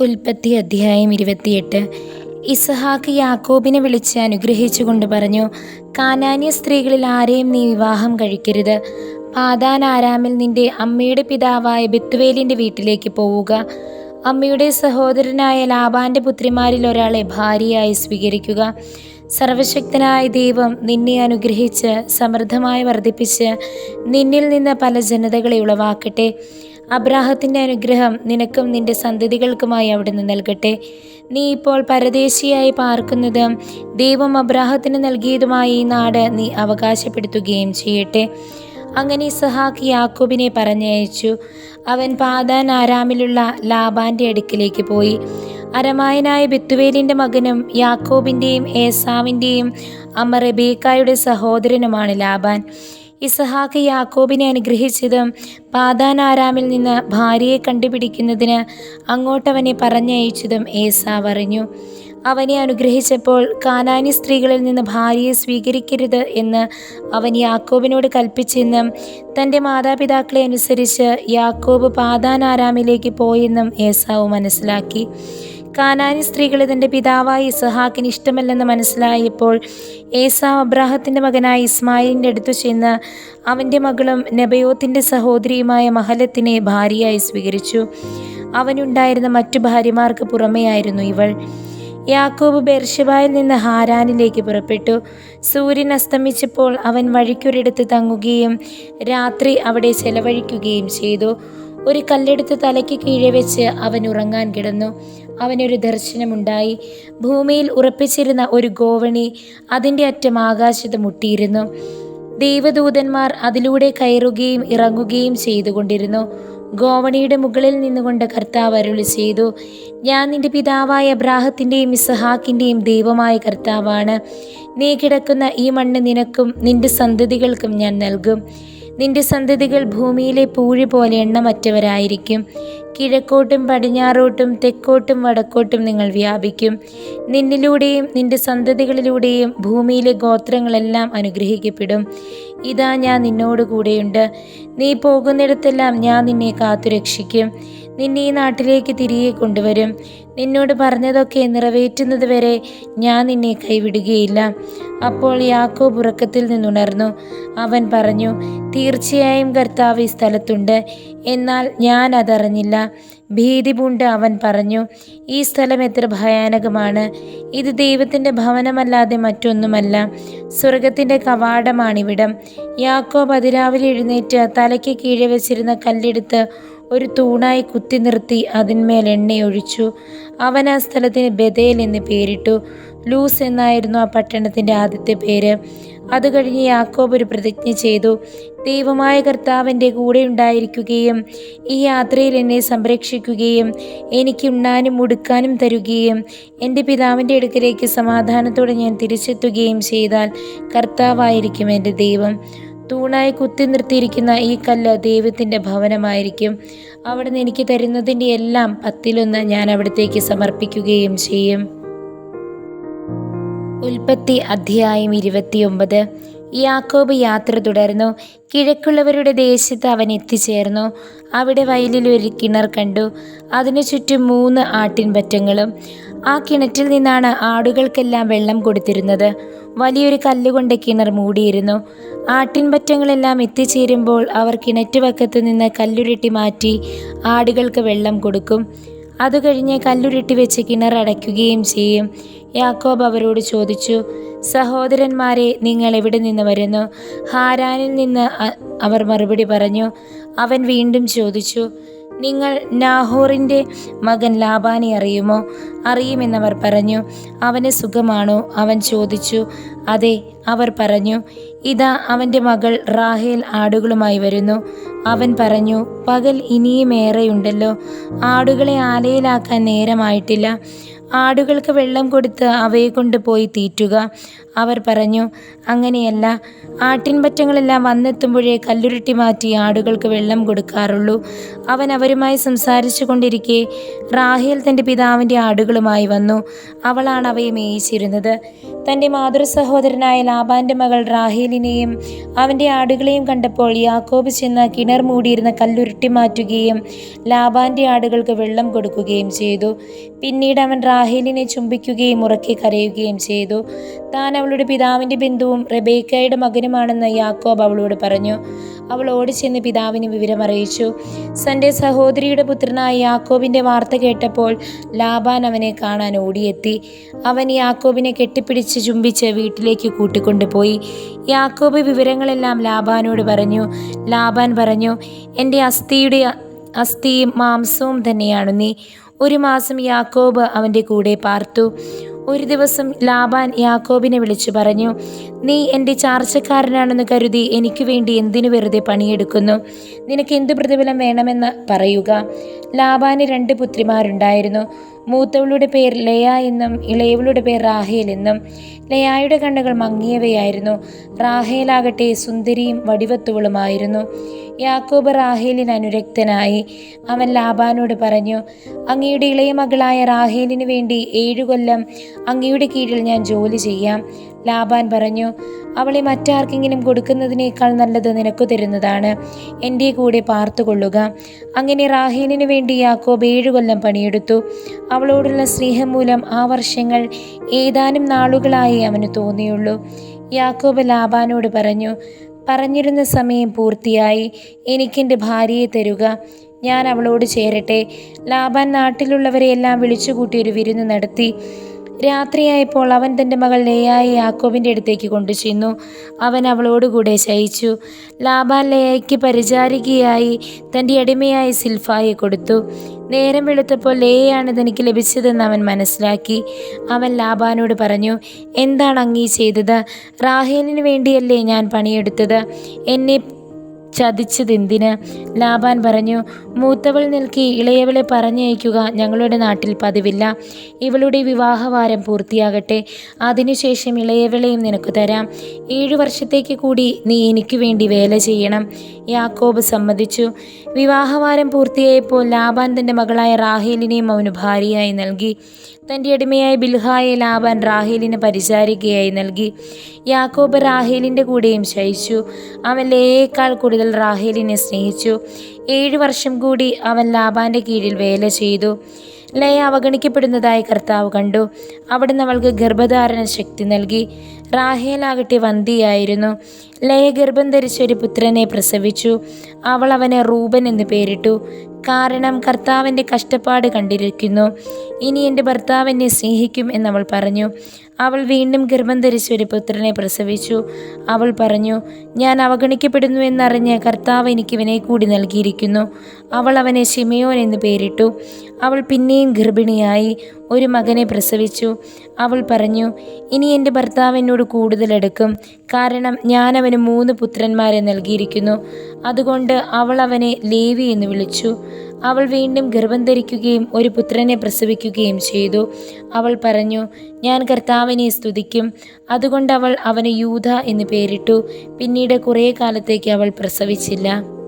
ഉൽപ്പത്തി അധ്യായം ഇരുപത്തിയെട്ട്. ഇസഹാക്ക് യാക്കോബിനെ വിളിച്ച് അനുഗ്രഹിച്ചുകൊണ്ട് പറഞ്ഞു കാനാന്യ സ്ത്രീകളിൽ ആരെയും നീ വിവാഹം കഴിക്കരുത്. പാതാൻ ആരാമിൽ നിന്റെ അമ്മയുടെ പിതാവായ ബെത്തുവേലിന്റെ വീട്ടിലേക്ക് പോവുക. അമ്മയുടെ സഹോദരനായ ലാബാന്റെ പുത്രിമാരിൽ ഒരാളെ ഭാര്യയായി സ്വീകരിക്കുക. സർവശക്തനായ ദൈവം നിന്നെ അനുഗ്രഹിച്ച് സമൃദ്ധമായി വർദ്ധിപ്പിച്ച് നിന്നിൽ നിന്ന് പല ജനതകളെ ഉളവാക്കട്ടെ. അബ്രാഹത്തിന്റെ അനുഗ്രഹം നിനക്കും നിന്റെ സന്തതികൾക്കുമായി അവിടുന്ന് നൽകട്ടെ. നീ ഇപ്പോൾ പരദേശിയായി പാർക്കുന്നത് ദൈവം അബ്രാഹത്തിന് നൽകിയതുമായി ഈ നാട് നീ അവകാശപ്പെടുത്തുകയും ചെയ്യട്ടെ. അങ്ങനെ സഹാഖ് യാക്കോബിനെ പറഞ്ഞയച്ചു. അവൻ പാതാൻ ആരാമിലുള്ള ലാബാന്റെ അടുക്കിലേക്ക് പോയി. അരമായനായ ബെത്തുവേലിന്റെ മകനും യാക്കോബിന്റെയും ഏസാവിന്റെയും അമ്മ റബേക്കായുടെ സഹോദരനുമാണ് ലാബാൻ. ഇസഹാക്ക് യാക്കോബിനെ അനുഗ്രഹിച്ചതും പാതാൻ ആരാമിൽ നിന്ന് ഭാര്യയെ കണ്ടുപിടിക്കുന്നതിന് അങ്ങോട്ടവനെ പറഞ്ഞയച്ചതും ഏസാവ് അറിഞ്ഞു അവനെ അനുഗ്രഹിച്ചപ്പോൾ കാനാനി സ്ത്രീകളിൽ നിന്ന് ഭാര്യയെ സ്വീകരിക്കരുത് എന്ന് അവൻ യാക്കോബിനോട് കൽപ്പിച്ചെന്നും തന്റെ മാതാപിതാക്കളെ അനുസരിച്ച് യാക്കോബ് പാതാൻ ആരാമിലേക്ക് പോയെന്നും ഏസാവ് മനസ്സിലാക്കി. കാനാനി സ്ത്രീകളെ തന്റെ പിതാവായ ഇസഹാക്കിന് ഇഷ്ടമല്ലെന്ന് മനസ്സിലായപ്പോൾ ഏസാവ് അബ്രാഹത്തിന്റെ മകനായ ഇസ്മായിലിന്റെ അടുത്തു ചെന്ന് അവന്റെ മകളും നെബയോത്തിന്റെ സഹോദരിയുമായ മഹലത്തിനെ ഭാര്യയായി സ്വീകരിച്ചു. അവനുണ്ടായിരുന്ന മറ്റു ഭാര്യമാർക്ക് പുറമെയായിരുന്നു ഇവൾ. യാക്കോബ് ബെർഷബായിൽ നിന്ന് ഹാരാനിലേക്ക് പുറപ്പെട്ടു. സൂര്യൻ അസ്തമിച്ചപ്പോൾ അവൻ വഴിക്കൊരിടത്ത് തങ്ങുകയും രാത്രി അവിടെ ചെലവഴിക്കുകയും ചെയ്തു. ഒരു കല്ലെടുത്ത് തലയ്ക്ക് കീഴെ വെച്ച് അവൻ ഉറങ്ങാൻ കിടന്നു. അവനൊരു ദർശനമുണ്ടായി. ഭൂമിയിൽ ഉറപ്പിച്ചിരുന്ന ഒരു ഗോവണി അതിന്റെ അറ്റം ആകാശത്ത് മുട്ടിയിരുന്നു. ദൈവദൂതന്മാർ അതിലൂടെ കയറുകയും ഇറങ്ങുകയും ചെയ്തുകൊണ്ടിരുന്നു. ഗോവണിയുടെ മുകളിൽ നിന്നുകൊണ്ട് കർത്താവ് അരുളി ചെയ്തു ഞാൻ നിന്റെ പിതാവായ അബ്രാഹത്തിന്റെയും ഇസഹാക്കിന്റെയും ദൈവമായ കർത്താവാണ്. നീ കിടക്കുന്ന ഈ മണ്ണ് നിനക്കും നിന്റെ സന്തതികൾക്കും ഞാൻ നൽകും. നിന്റെ സന്തതികൾ ഭൂമിയിലെ പൂഴി പോലെ എണ്ണമറ്റവരായിരിക്കും. കിഴക്കോട്ടും പടിഞ്ഞാറോട്ടും തെക്കോട്ടും വടക്കോട്ടും നിങ്ങൾ വ്യാപിക്കും. നിന്നിലൂടെയും നിന്റെ സന്തതികളിലൂടെയും ഭൂമിയിലെ ഗോത്രങ്ങളെല്ലാം അനുഗ്രഹിക്കപ്പെടും. ഇതാ ഞാൻ നിന്നോടുകൂടെയുണ്ട്. നീ പോകുന്നിടത്തെല്ലാം ഞാൻ നിന്നെ കാത്തുരക്ഷിക്കും. നിന്നെ ഈ നാട്ടിലേക്ക് തിരികെ കൊണ്ടുവരും. നിന്നോട് പറഞ്ഞതൊക്കെ നിറവേറ്റുന്നത് വരെ ഞാൻ നിന്നെ കൈവിടുകയില്ല. അപ്പോൾ യാക്കോബ് ഉറക്കത്തിൽ നിന്നുണർന്നു. അവൻ പറഞ്ഞു തീർച്ചയായും കർത്താവ് ഈ സ്ഥലത്തുണ്ട്. എന്നാൽ ഞാൻ അതറിഞ്ഞില്ല. ഭീതി പൂണ്ട് അവൻ പറഞ്ഞു ഈ സ്ഥലം എത്ര ഭയാനകമാണ്. ഇത് ദൈവത്തിന്റെ ഭവനമല്ലാതെ മറ്റൊന്നുമല്ല. സ്വർഗത്തിന്റെ കവാടമാണിവിടം. യാക്കോബ് അതിരാവിലെ എഴുന്നേറ്റ് തലയ്ക്ക് കീഴെ വെച്ചിരുന്ന കല്ലെടുത്ത് ഒരു തൂണായി കുത്തി നിർത്തി അതിന്മേൽ എണ്ണയൊഴിച്ചു. അവൻ ആ സ്ഥലത്തിന് ബദേൽ എന്ന് പേരിട്ടു. ലൂസ് എന്നായിരുന്നു ആ പട്ടണത്തിന്റെ ആദ്യത്തെ പേര്. അത് കഴിഞ്ഞ് യാക്കോബ് ഒരു പ്രതിജ്ഞ ചെയ്തു. ദൈവമായ കർത്താവിന്റെ കൂടെ ഉണ്ടായിരിക്കുകയും ഈ യാത്രയിൽ എന്നെ സംരക്ഷിക്കുകയും എനിക്ക് ഉണ്ണാനും ഉടുക്കാനും തരുകയും എന്റെ പിതാവിന്റെ അടുക്കലേക്ക് സമാധാനത്തോടെ ഞാൻ തിരിച്ചെത്തുകയും ചെയ്താൽ കർത്താവായിരിക്കും എന്റെ ദൈവം. തൂണായി കുത്തി നിർത്തിയിരിക്കുന്ന ഈ കല്ല് ദൈവത്തിന്റെ ഭവനമായിരിക്കും. അവിടുന്ന് എനിക്ക് തരുന്നതിന്റെ എല്ലാം പത്തിലൊന്ന് ഞാൻ അവിടത്തേക്ക് സമർപ്പിക്കുകയും ചെയ്യും. ഉൽപ്പത്തി അധ്യായം ഇരുപത്തിയൊമ്പത്. യാക്കോബ് യാത്ര തുടർന്നു. കിഴക്കുള്ളവരുടെ ദേശത്ത് അവൻ എത്തിച്ചേർന്നു. അവിടെ വയലിൽ ഒരു കിണർ കണ്ടു. അതിനു ചുറ്റും മൂന്ന് ആട്ടിൻപറ്റങ്ങളും ആ കിണറ്റിൽ നിന്നാണ് ആടുകൾക്കെല്ലാം വെള്ളം കൊടുത്തിരുന്നത്. വലിയൊരു കല്ലുകൊണ്ട് കിണർ മൂടിയിരുന്നു. ആട്ടിൻപറ്റങ്ങളെല്ലാം എത്തിച്ചേരുമ്പോൾ അവർ കിണറ്റുവക്കത്ത് നിന്ന് കല്ലുരുട്ടി മാറ്റി ആടുകൾക്ക് വെള്ളം കൊടുക്കും. അത് കഴിഞ്ഞ് കല്ലുരുട്ടി വെച്ച് കിണർ അടയ്ക്കുകയും ചെയ്യും. യാക്കോബ് അവരോട് ചോദിച്ചു സഹോദരന്മാരെ നിങ്ങൾ എവിടെ നിന്ന് വരുന്നു? ഹാരാനിൽ നിന്ന് അവർ മറുപടി പറഞ്ഞു. അവൻ വീണ്ടും ചോദിച്ചു നിങ്ങൾ നാഹോറിന്റെ മകൻ ലാബാനെ അറിയുമോ? അറിയുമെന്നവർ പറഞ്ഞു അവന് സുഖമാണോ? അവൻ ചോദിച്ചു അതെ അവർ പറഞ്ഞു ഇതാ അവന്റെ മകൾ റാഹേൽ ആടുകളുമായി വരുന്നു. അവൻ പറഞ്ഞു പകൽ ഇനിയും ഏറെയുണ്ടല്ലോ ആടുകളെ ആലയിലാക്കാൻ നേരമായിട്ടില്ല ആടുകൾക്ക് വെള്ളം കൊടുത്ത് അവയെ കൊണ്ടുപോയി തീറ്റുക. അവർ പറഞ്ഞു അങ്ങനെയല്ല ആട്ടിൻപറ്റങ്ങളെല്ലാം വന്നെത്തുമ്പോഴേ കല്ലുരുട്ടി മാറ്റി ആടുകൾക്ക് വെള്ളം കൊടുക്കാറുള്ളൂ. അവൻ അവരുമായി സംസാരിച്ചു കൊണ്ടിരിക്കെ റാഹേൽ തന്റെ പിതാവിന്റെ ആടുകളുമായി വന്നു. അവളാണ് അവയെ മേയിച്ചിരുന്നത്. തന്റെ മാതൃ സഹോദരനായ ലാബാന്റെ മകൾ റാഹേലിനെയും അവന്റെ ആടുകളെയും കണ്ടപ്പോൾ യാക്കോബ് ചെന്ന് കിണർ മൂടിയിരുന്ന കല്ലുരുട്ടി മാറ്റുകയും ലാബാന്റെ ആടുകൾക്ക് വെള്ളം കൊടുക്കുകയും ചെയ്തു. പിന്നീട് അവൻ റാഹേലിനെ ചുംബിക്കുകയും ഉറക്കി കരയുകയും ചെയ്തു. താൻ അവളുടെ പിതാവിന്റെ ബിന്ദുവും റെബേക്കയുടെ മകനുമാണെന്ന് യാക്കോബ് അവളോട് പറഞ്ഞു. അവൾ ഓടിച്ചെന്ന് പിതാവിന് വിവരമറിയിച്ചു. തന്റെ സഹോദരിയുടെ പുത്രനായ യാക്കോബിന്റെ വാർത്ത കേട്ടപ്പോൾ ലാബാൻ അവനെ കാണാൻ ഓടിയെത്തി. അവൻ യാക്കോബിനെ കെട്ടിപ്പിടിച്ച് ചുംബിച്ച് വീട്ടിലേക്ക് കൂട്ടിക്കൊണ്ടുപോയി. യാക്കോബ് വിവരങ്ങളെല്ലാം ലാബാനോട് പറഞ്ഞു. ലാബാൻ പറഞ്ഞു എന്റെ അസ്ഥിയുടെ അസ്ഥിയും മാംസവും തന്നെയാണ് നീ. ഒരു മാസം യാക്കോബ് അവന്റെ കൂടെ പാർത്തു. ഒരു ദിവസം ലാബാൻ യാക്കോബിനെ വിളിച്ചു പറഞ്ഞു നീ എന്റെ ചാർച്ചക്കാരനാണെന്ന് കരുതി എനിക്ക് വേണ്ടി എന്തിനു വെറുതെ പണിയെടുക്കുന്നു? നിനക്ക് എന്ത് പ്രതിഫലം വേണമെന്ന് പറയുക. ലാബാന് രണ്ട് പുത്രിമാരുണ്ടായിരുന്നു. മൂത്തവളുടെ പേർ ലയ എന്നും ഇളയവളുടെ പേർ റാഹേൽ എന്നും ലയായുടെ കണ്ണുകൾ മങ്ങിയവയായിരുന്നു. റാഹേലാകട്ടെ സുന്ദരിയും വടിവത്തുവളുമായിരുന്നു. യാക്കോബ് റാഹേലിന് അനുരക്തനായി. അവൻ ലാബാനോട് പറഞ്ഞു അങ്ങയുടെ ഇളയ മകളായ റാഹേലിന് വേണ്ടി ഏഴു കൊല്ലം അങ്ങയുടെ കീഴിൽ ഞാൻ ജോലി ചെയ്യാം. ലാബാൻ പറഞ്ഞു അവളെ മറ്റാർക്കെങ്കിലും കൊടുക്കുന്നതിനേക്കാൾ നല്ലത് നിനക്കു തരുന്നതാണ്. എന്റെ കൂടെ പാർത്തുകൊള്ളുക. അങ്ങനെ റാഹീലിനു വേണ്ടി യാക്കോബ് ഏഴു കൊല്ലം പണിയെടുത്തു. അവളോടുള്ള സ്നേഹം മൂലം ആ വർഷങ്ങൾ ഏതാനും നാളുകളായി അവന് തോന്നിയുള്ളൂ. യാക്കോബ് ലാബാനോട് പറഞ്ഞു പറഞ്ഞിരുന്ന സമയം പൂർത്തിയായി. എനിക്കെന്റെ ഭാര്യയെ തരുക. ഞാൻ അവളോട് ചേരട്ടെ. ലാബാൻ നാട്ടിലുള്ളവരെയെല്ലാം വിളിച്ചുകൂട്ടി ഒരു വിരുന്ന് നടത്തി. രാത്രിയായപ്പോൾ അവൻ തന്റെ മകൾ ലേയായി യാക്കോബിന്റെ അടുത്തേക്ക് കൊണ്ടു ചെന്നു അവൻ അവളോടുകൂടെ ശയിച്ചു. ലാബാൻ ലേയയ്ക്ക് പരിചാരികയായി തന്റെ അടിമയായ സിൽഫായെ കൊടുത്തു. നേരം വെളുത്തപ്പോൾ ലേയാണ് തനിക്ക് ലഭിച്ചതെന്ന് അവൻ മനസ്സിലാക്കി. അവൻ ലാബാനോട് പറഞ്ഞു എന്താണ് അങ്ങീ ചെയ്തത്? റാഹേലിന് വേണ്ടിയല്ലേ ഞാൻ പണിയെടുത്തത്? എന്നെ ചതിച്ചതെന്തിന്? ലാബാൻ പറഞ്ഞു മൂത്തവൾ നിൽക്കി ഇളയവളെ പറഞ്ഞയക്കുക ഞങ്ങളുടെ നാട്ടിൽ പതിവില്ല. ഇവളുടെ വിവാഹവാരം പൂർത്തിയാകട്ടെ. അതിനുശേഷം ഇളയവളെയും നിനക്ക് തരാം. ഏഴു വർഷത്തേക്ക് കൂടി നീ എനിക്ക് വേണ്ടി വേല ചെയ്യണം. യാക്കോബ് സമ്മതിച്ചു. വിവാഹവാരം പൂർത്തിയായപ്പോൾ ലാബാൻ തന്റെ മകളായ റാഹേലിനെയും അവന് ഭാര്യയായി നൽകി. തന്റെ അടിമയായ ബിൽഹായെ ലാബാൻ റാഹേലിന് പരിചാരികയായി നൽകി. യാക്കോബ് റാഹേലിന്റെ കൂടെയും ശയിച്ചു. അവൻ ലേയേക്കാൾ കൂടുതൽ റാഹേലിനെ സ്നേഹിച്ചു. ഏഴു വർഷം കൂടി അവൻ ലാബാന്റെ കീഴിൽ വേല ചെയ്തു. ലയ അവഗണിക്കപ്പെടുന്നതായി കർത്താവ് കണ്ടു. അവിടുന്ന് അവൾക്ക് ഗർഭധാരണ ശക്തി നൽകി. റാഹേലാകട്ടെ വന്ധിയായിരുന്നു ലയ ഗർഭം ധരിച്ച ഒരു പുത്രനെ പ്രസവിച്ചു. അവൾ അവനെ റൂബൻ എന്ന് പേരിട്ടു. കാരണം കർത്താവിന്റെ കഷ്ടപ്പാട് കണ്ടിരിക്കുന്നു. ഇനി എന്റെ ഭർത്താവ് എന്നെ സ്നേഹിക്കും എന്നവൾ പറഞ്ഞു. അവൾ വീണ്ടും ഗർഭം ധരിച്ച ഒരു പുത്രനെ പ്രസവിച്ചു. അവൾ പറഞ്ഞു ഞാൻ അവഗണിക്കപ്പെടുന്നു എന്നറിഞ്ഞ് കർത്താവ് എനിക്ക് ഇവനെ കൂടി നൽകിയിരിക്കുന്നു. അവൾ അവനെ ഷിമയോൻ എന്ന് പേരിട്ടു. അവൾ പിന്നെയും ഗർഭിണിയായി ഒരു മകനെ പ്രസവിച്ചു. അവൾ പറഞ്ഞു ഇനി എന്റെ ഭർത്താവ് കൂടുതൽ എടുക്കും കാരണം ഞാനവന് മൂന്ന് പുത്രന്മാരെ നൽകിയിരിക്കുന്നു. അതുകൊണ്ട് അവൾ അവനെ ലേവി എന്ന് വിളിച്ചു. അവൾ വീണ്ടും ഗർഭം ധരിക്കുകയും ഒരു പുത്രനെ പ്രസവിക്കുകയും ചെയ്തു. അവൾ പറഞ്ഞു ഞാൻ കർത്താവിനെ സ്തുതിക്കും. അതുകൊണ്ട് അവൾ അവന് യൂധ എന്ന് പേരിട്ടു. പിന്നീട് കുറേ കാലത്തേക്ക് അവൾ പ്രസവിച്ചില്ല.